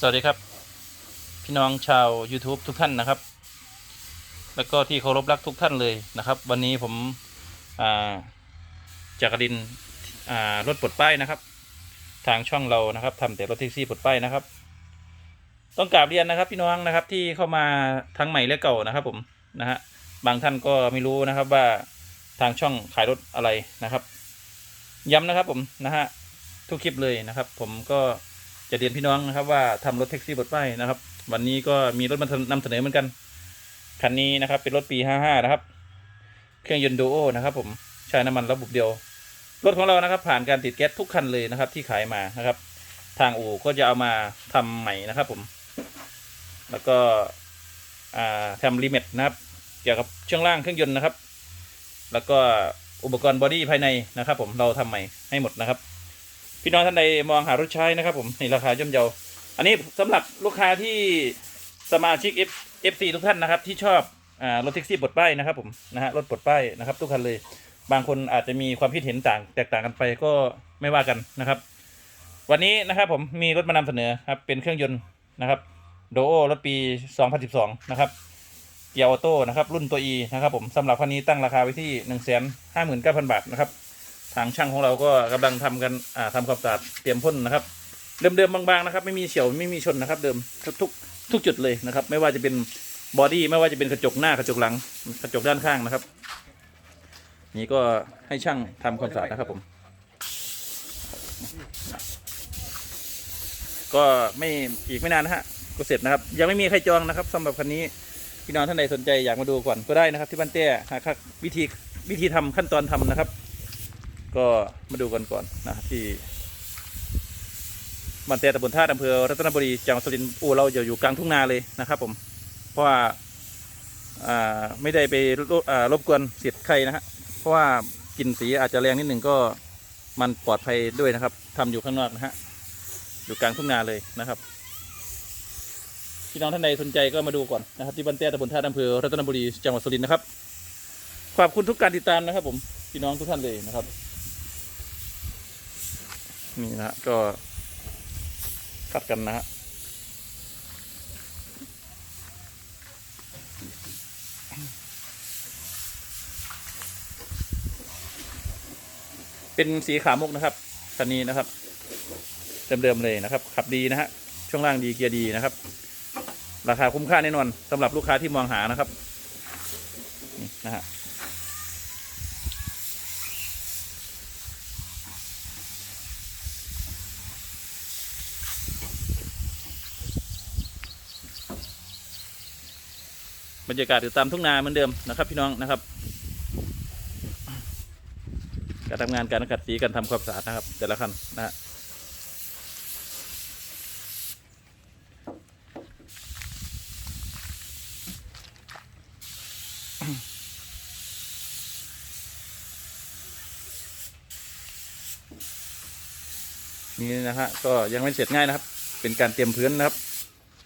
สวัสดีครับ พี่น้องชาว YouTube ทุกท่านนะครับ แล้วก็ที่เคารพรักทุกท่านเลยนะครับ วันนี้ผมาจากกรินทร์อ่ารถปลดป้ายนะครับ ทางช่องเรานะครับทำแต่รถแท็กซี่ปลดป้ายนะครับ ต้องกราบเรียนนะครับ พี่น้องนะครับที่เข้ามาทั้งใหม่และเก่านะครับ ผมนะฮะบางท่านก็ไม่รู้นะครับว่าทางช่องขายรถอะไรนะครับ ย้ำนะครับผมนะฮะทุกคลิปเลยนะครับ ผมก็ จะเรียนพี่น้องนะครับว่าทำรถแท็กซี่บดป้ายนะครับ วันนี้ก็มีรถมานำเสนอเหมือนกันคันนี้นะครับ เป็นรถปี 55 นะครับ เครื่องยนต์ดูโอนะครับ ผมใช้น้ำมันระบบเดียว รถของเรานะครับ ผ่านการติดแก๊สทุกคันเลยนะครับ ที่ขายมานะครับ ทางอู่ก็จะเอามาทำใหม่นะครับ ผม แล้วก็ทำรีเมทนะครับเกี่ยวกับช่วงล่างเครื่องยนต์นะครับ แล้วก็อุปกรณ์บอดี้ภายในนะครับ ผมเราทำใหม่ให้หมดนะครับ พี่น้องท่านใดมองหารถใช้นะครับผมในราคาย่อมเยา อันนี้สำหรับลูกค้าที่สมาชิก F FC ทุกท่านนะครับที่ชอบอ่ารถแท็กซี่ปลดป้ายนะครับผมนะฮะรถปลดป้ายนะครับทุกคันเลย บางคนอาจจะมีความคิดเห็นต่าง แตกต่างกันไปก็ไม่ว่ากันนะครับ วันนี้นะครับผมมีรถมานำเสนอครับเป็นเครื่องยนต์นะครับโดโอรถปี 2012 นะครับเกียร์ออโต้นะครับรุ่นตัว E นะครับผมสำหรับคันนี้ตั้งราคาไว้ที่ 1 5 9 0 0 0 บาทนะครับ ทางช่างของเราก็กำลังทำกันอ่าทำความสะอาดเตรียมพ่นนะครับ เดิมๆบางๆนะครับ ไม่มีเฉียวไม่มีชนนะครับ เดิมทุกทุกจุดเลยนะครับ ไม่ว่าจะเป็นบอดี้ไม่ว่าจะเป็นกระจกหน้ากระจกหลังกระจกด้านข้างนะครับ นี่ก็ให้ช่างทำความสะอาดนะครับผม ก็ไม่อีกไม่นานนะฮะก็เสร็จนะครับ ยังไม่มีใครจองนะครับสำหรับคันนี้พี่น้องท่านใดสนใจอยากมาดูก่อนก็ได้นะครับ ที่บ้านเต้นะครับวิธีวิธีทำขั้นตอนทำนะครับ ก็มาดูกันก่อนนะครับที่บ้านเต้ตำบลท่าอำเภอรัตนบุรีจังหวัดสุรินทร์อู่เราอยู่กลางทุ่งนาเลยนะครับ ผม เพราะว่าไม่ได้ไปรบกวนเสียดใครนะฮะเพราะว่ากลิ่นสีอาจจะแรงนิดหนึ่งก็มันปลอดภัยด้วยนะครับทำอยู่ข้างนอกนะฮะอยู่กลางทุ่งนาเลยนะครับพี่น้องท่านใดสนใจก็มาดูก่อนนะครับที่บ้านเต้ตำบลท่าอำเภอรัตนบุรีจังหวัดสุรินทร์นะครับขอบคุณทุกการติดตามนะครับ ผมพี่น้องทุกท่านเลยนะครับ นี่นะก็คัดกันนะฮะเป็นสีขาวมุกนะครับคันนี้นะครับ เดิมๆเลยนะครับ ขับดีนะฮะ ช่วงล่างดีเกียร์ดีนะครับ ราคาคุ้มค่าแน่นอนสำหรับลูกค้าที่มองหานะครับ นี่นะฮะ รรยากาศอยู่ตามทุ่งนาเหมือนเดิมนะครับ พี่น้องนะครับ การทำงานการขัดสีการทำความสะอาดนะครับ แต่ละคันนะฮะนี่นะฮะก็ยังไม่เสร็จง่ายนะครับ เป็นการเตรียมพื้นนะครับ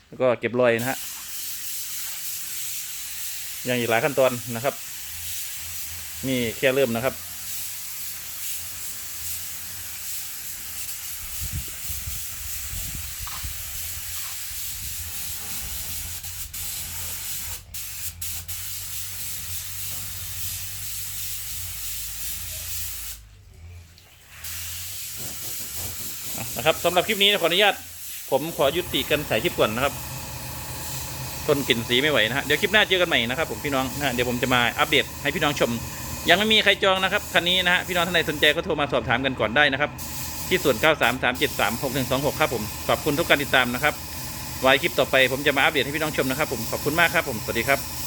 แล้วก็เก็บรอยนะฮะ ยังอีกหลายขั้นตอนนะครับ นี่แค่เริ่มนะครับ นะครับสำหรับคลิปนี้ขออนุญาตผมขอยุติกันถ่ายคลิปก่อนนะครับ ทนกลิ่นสีไม่ไหวนะฮะเดี๋ยวคลิปหน้าเจอกันใหม่นะครับผมพี่น้องนะเดี๋ยวผมจะมาอัปเดตให้พี่น้องชม ยังไม่มีใครจองนะครับคันนี้นะฮะพี่น้องท่านใดสนใจก็โทรมาสอบถามกันก่อนได้นะครับที่ส่วน 9 3 3 7 3 6 1 2 6 ครับผมขอบคุณทุกการติดตามนะครับไว้คลิปต่อไปผมจะมาอัปเดตให้พี่น้องชมนะครับผมขอบคุณมากครับผมสวัสดีครับ